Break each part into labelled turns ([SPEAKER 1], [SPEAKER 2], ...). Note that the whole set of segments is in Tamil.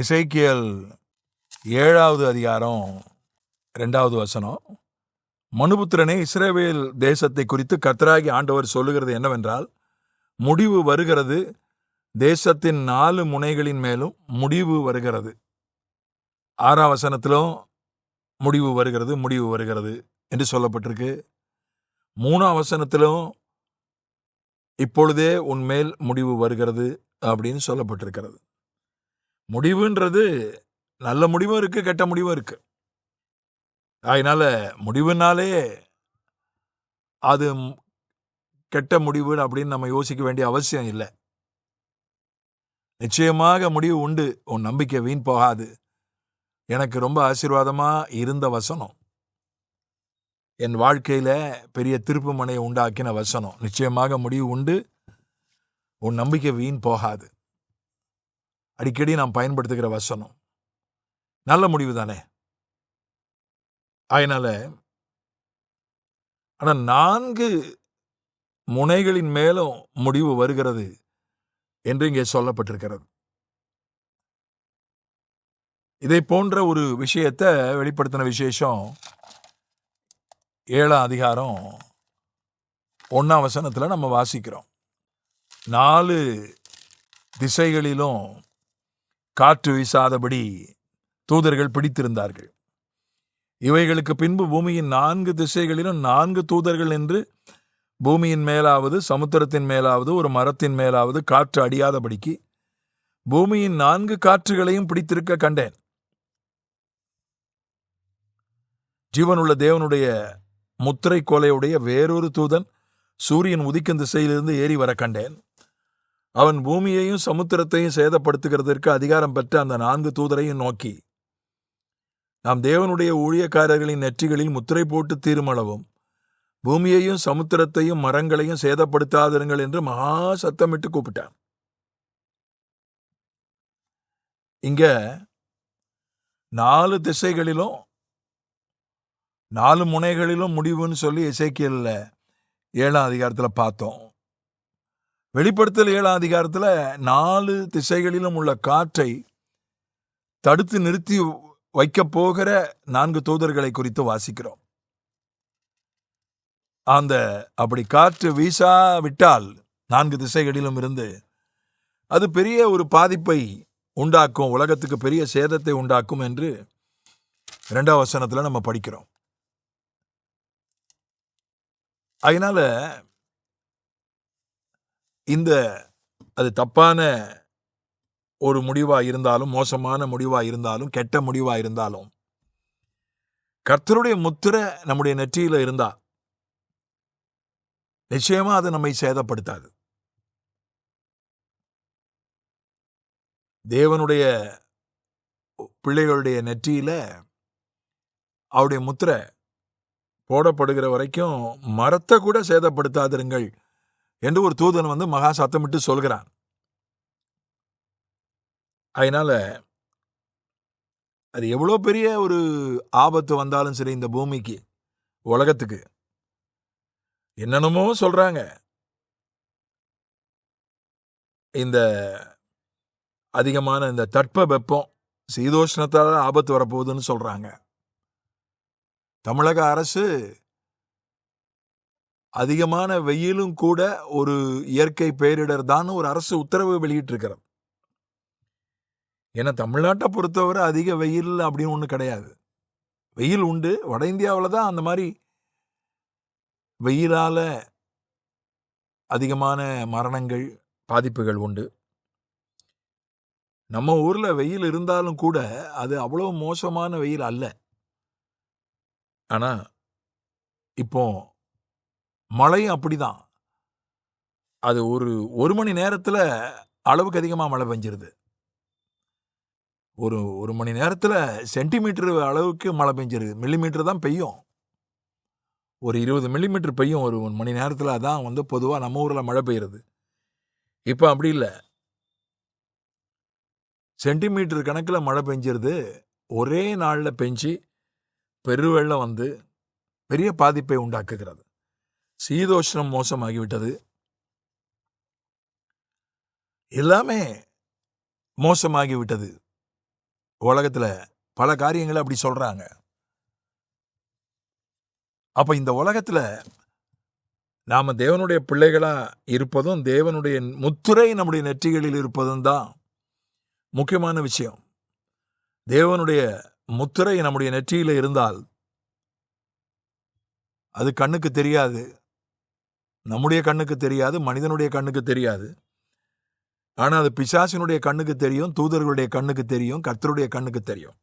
[SPEAKER 1] இசைக்கியல் ஏழாவது அதிகாரம் ரெண்டாவது வசனம். மனுபுத்திரனே இஸ்ரேவேல் தேசத்தை குறித்து கத்தராகி ஆண்டவர் சொல்லுகிறது என்னவென்றால் முடிவு வருகிறது தேசத்தின் நாலு முனைகளின் மேலும் முடிவு வருகிறது. ஆறாம் வசனத்திலும் முடிவு வருகிறது முடிவு வருகிறது என்று சொல்லப்பட்டிருக்கு. மூணாம் வசனத்திலும் இப்பொழுதே உன்மேல் முடிவு வருகிறது அப்படின்னு சொல்லப்பட்டிருக்கிறது. முடிவுன்றது நல்ல முடிவும் இருக்குது கெட்ட முடிவும் இருக்குது அதனால் முடிவுனாலே அது கெட்ட முடிவு அப்படின்னு நம்ம யோசிக்க வேண்டிய அவசியம் இல்லை. நிச்சயமாக முடிவு உண்டு. உன் நம்பிக்கை வீண் போகாது. எனக்கு ரொம்ப ஆசீர்வாதமாக இருந்த வசனம். என் வாழ்க்கையில் பெரிய திருப்பு மனையை உண்டாக்கின வசனம். நிச்சயமாக முடிவு உண்டு. உன் நம்பிக்கை வீண் போகாது. அடிக்கடி நாம் பயன்படுத்துகிற வசனம். நல்ல முடிவு தானே? அதனால ஆனால் நான்கு முனைகளின் மேலும் முடிவு வருகிறது என்று இங்கே சொல்லப்பட்டிருக்கிறது. இதை போன்ற ஒரு விஷயத்தை வெளிப்படுத்தின விசேஷம் ஏழாம் அதிகாரம் ஒன்னாம் வசனத்தில் நம்ம வாசிக்கிறோம். நாலு திசைகளிலும் காற்று வீசாதபடி தூதர்கள் பிடித்திருந்தார்கள். இவைகளுக்கு பின்பு பூமியின் நான்கு திசைகளிலும் நான்கு தூதர்கள் என்று பூமியின் மேலாவது சமுத்திரத்தின் மேலாவது ஒரு மரத்தின் மேலாவது காற்று அடியாதபடிக்கு பூமியின் நான்கு காற்றுகளையும் பிடித்திருக்க கண்டேன். ஜீவனுள்ள தேவனுடைய முத்திரை கோலையுடைய வேறொரு தூதன் சூரியன் உதிக்கும் திசையிலிருந்து ஏறி வர கண்டேன். அவன் பூமியையும் சமுத்திரத்தையும் சேதப்படுத்துகிறதற்கு அதிகாரம் பெற்ற அந்த நான்கு தூதரையும் நோக்கி நாம் தேவனுடைய ஊழியக்காரர்களின் நெற்றிகளில் முத்திரை போட்டு தீருமளவும். பூமியையும் சமுத்திரத்தையும் மரங்களையும் சேதப்படுத்தாதிருங்கள் என்று மகா சத்தமிட்டு கூப்பிட்டான். இங்க நாலு திசைகளிலும் நாலு முனைகளிலும் முடிவுன்னு சொல்லி இசைக்கியல்ல ஏழாம் அதிகாரத்தில் பார்த்தோம். வெளிப்படுத்தல் ஏழாம் அதிகாரத்தில் நாலு திசைகளிலும் உள்ள காற்றை தடுத்து நிறுத்தி வைக்கப் போகிற நான்கு தூதர்களை குறித்து வாசிக்கிறோம். அந்த அப்படி காற்று வீசா விட்டால் நான்கு திசைகளிலும் இருந்து அது பெரிய ஒரு பாதிப்பை உண்டாக்கும் உலகத்துக்கு பெரிய சேதத்தை உண்டாக்கும் என்று இரண்டாம் வசனத்தில் நம்ம படிக்கிறோம். அதனால இந்த அது தப்பான ஒரு முடிவா இருந்தாலும் மோசமான முடிவா இருந்தாலும் கெட்ட முடிவா இருந்தாலும் கர்த்தருடைய முத்திரை நம்முடைய நெற்றியில இருந்தா நிச்சயமா அது நம்மை சேதப்படுத்தாது. தேவனுடைய பிள்ளைகளுடைய நெற்றியில அவருடைய முத்திரை போடப்படுகிற வரைக்கும் மரத்தை கூட சேதப்படுத்தாதிருங்கள். என்று ஒரு தூதன் வந்து மகா சத்தமிட்டு சொல்கிறான். அதனால அது எவ்வளோ பெரிய ஒரு ஆபத்து வந்தாலும் சரி இந்த பூமிக்கு உலகத்துக்கு. என்னென்னமோ சொல்றாங்க. இந்த அதிகமான இந்த தட்ப வெப்பம் சீதோஷ்ணத்தால ஆபத்து வரப்போகுதுன்னு சொல்றாங்க. தமிழக அரசு அதிகமான வெயிலும் கூட ஒரு இயற்கை பேரிடர் தான் ஒரு அரசு உத்தரவு வெளியிட்டிருக்கிறது. ஏன்னா தமிழ்நாட்டை பொறுத்தவரை அதிக வெயில் அப்படின்னு ஒன்று கிடையாது. வெயில் உண்டு. வட இந்தியாவில் தான் அந்த மாதிரி வெயிலால் அதிகமான மரணங்கள் பாதிப்புகள் உண்டு. நம்ம ஊரில் வெயில் இருந்தாலும் கூட அது அவ்வளோ மோசமான வெயில் அல்ல. ஆனால் இப்போ மழையும் அப்படிதான். அது ஒரு ஒரு மணி நேரத்தில் அளவுக்கு அதிகமாக மழை பெஞ்சிருது. ஒரு ஒரு மணி நேரத்தில் சென்டிமீட்டர் அளவுக்கு மழை பெஞ்சிருது. மில்லிமீட்டர் தான் பெய்யும். ஒரு இருபது மில்லிமீட்டர் பெய்யும் ஒரு ஒரு மணி நேரத்தில் தான் வந்து பொதுவாக நம்ம ஊரில் மழை பெய்யுறது. இப்போ அப்படி இல்லை. சென்டிமீட்டர் கணக்கில் மழை பெஞ்சிருது. ஒரே நாளில் பெஞ்சு பெருவெள்ளம் வந்து பெரிய பாதிப்பை உண்டாக்குகிறது. சீதோஷ்ணம் மோசமாகிவிட்டது. எல்லாமே மோசமாகிவிட்டது. உலகத்தில் பல காரியங்களை அப்படி சொல்றாங்க. அப்ப இந்த உலகத்தில் நாம் தேவனுடைய பிள்ளைகளாக இருப்பதும் தேவனுடைய முத்துரை நம்முடைய நெற்றிகளில் இருப்பதும் தான் முக்கியமான விஷயம். தேவனுடைய முத்திரை நம்முடைய நெற்றியில் இருந்தால் அது கண்ணுக்கு தெரியாது. நம்முடைய கண்ணுக்கு தெரியாது மனிதனுடைய கண்ணுக்கு தெரியாது. ஆனால் அது பிசாசினுடைய கண்ணுக்கு தெரியும் தூதர்களுடைய கண்ணுக்கு தெரியும் கர்த்தருடைய கண்ணுக்கு தெரியும்.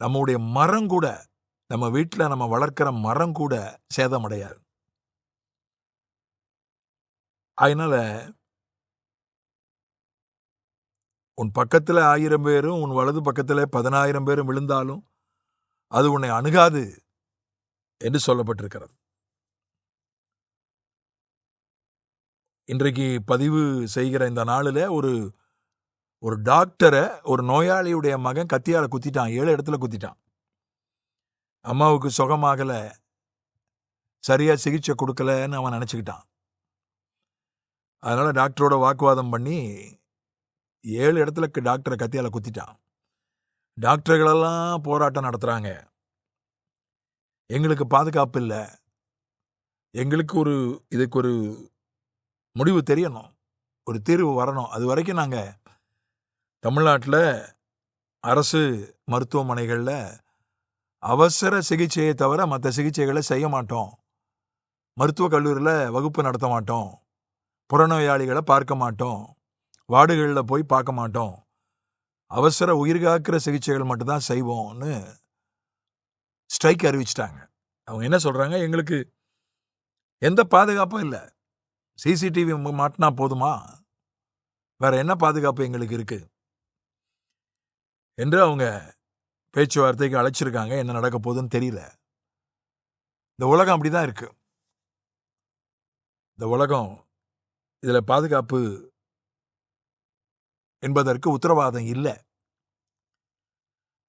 [SPEAKER 1] நம்முடைய மரம் கூட நம்ம வீட்டில் நம்ம வளர்க்கிற மரம் கூட சேதமடையாது. அதனால உன் பக்கத்தில் ஆயிரம் பேரும் உன் வலது பக்கத்தில் பதினாயிரம் பேரும் விழுந்தாலும் அது உன்னை அணுகாது. என்று சொல்லப்பட்டிருக்கிறது. இன்றைக்கு பதிவு செய்கிற இந்த நாளில் ஒரு ஒரு டாக்டரை ஒரு நோயாளியுடைய மகன் கத்தியால் குத்திட்டான். ஏழு இடத்துல குத்திட்டான். அம்மாவுக்கு சுகமாகலை. சரியாக சிகிச்சை கொடுக்கலன்னு அவன் நினச்சிக்கிட்டான். அதனால் டாக்டரோட வாக்குவாதம் பண்ணி ஏழு இடத்துல டாக்டரை கத்தியால குத்திட்டான். டாக்டர்களெல்லாம் போராட்டம் நடத்துகிறாங்க எங்களுக்கு பாதுகாப்பு இல்லை. எங்களுக்கு ஒரு இதுக்கு ஒரு முடிவு தெரியணும். ஒரு தீர்வு வரணும். அது வரைக்கும் நாங்கள் தமிழ்நாட்டில் அரசு மருத்துவமனைகளில் அவசர சிகிச்சையை தவிர மற்ற சிகிச்சைகளை செய்ய மாட்டோம். மருத்துவக் கல்லூரியில் வகுப்பு நடத்த மாட்டோம். புறநோயாளிகளை பார்க்க மாட்டோம். வார்டுகளில் போய் பார்க்க மாட்டோம். அவசர உயிர்காக்கிற சிகிச்சைகள் மட்டும்தான் செய்வோம்னு ஸ்ட்ரைக் அறிவிச்சிட்டாங்க. அவங்க என்ன சொல்கிறாங்க எங்களுக்கு எந்த பாதுகாப்பும் இல்லை. சிசிடிவி மாட்டினா போதுமா? வேற என்ன பாதுகாப்பு எங்களுக்கு இருக்கு? என்று அவங்க பேச்சுவார்த்தைக்கு அழைச்சிருக்காங்க. என்ன நடக்க போகுதுன்னு தெரியல. இந்த உலகம் அப்படி தான் இருக்கு. இந்த உலகம் இதில் பாதுகாப்பு என்பதற்கு உத்தரவாதம் இல்லை.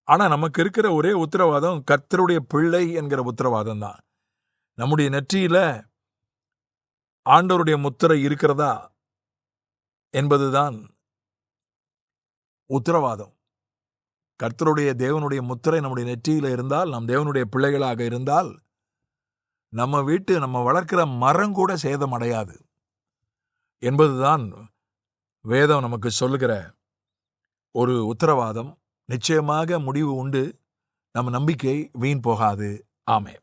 [SPEAKER 1] ஆனால் நமக்கு இருக்கிற ஒரே உத்தரவாதம் கர்த்தருடைய பிள்ளை என்கிற உத்தரவாதம் தான் நம்முடைய நெற்றியில் ஆண்டவருடைய முத்திரை இருக்கிறதா என்பதுதான் உத்தரவாதம். கர்த்தருடைய தேவனுடைய முத்திரை நம்முடைய நெற்றியில் இருந்தால் நம் தேவனுடைய பிள்ளைகளாக இருந்தால் நம்ம வீட்டு நம்ம வளர்க்கிற மரம் கூட சேதம் அடையாது என்பதுதான் வேதம் நமக்கு சொல்லுகிற ஒரு உத்தரவாதம். நிச்சயமாக முடிவு உண்டு. நம்ம நம்பிக்கை வீண் போகாது. ஆமே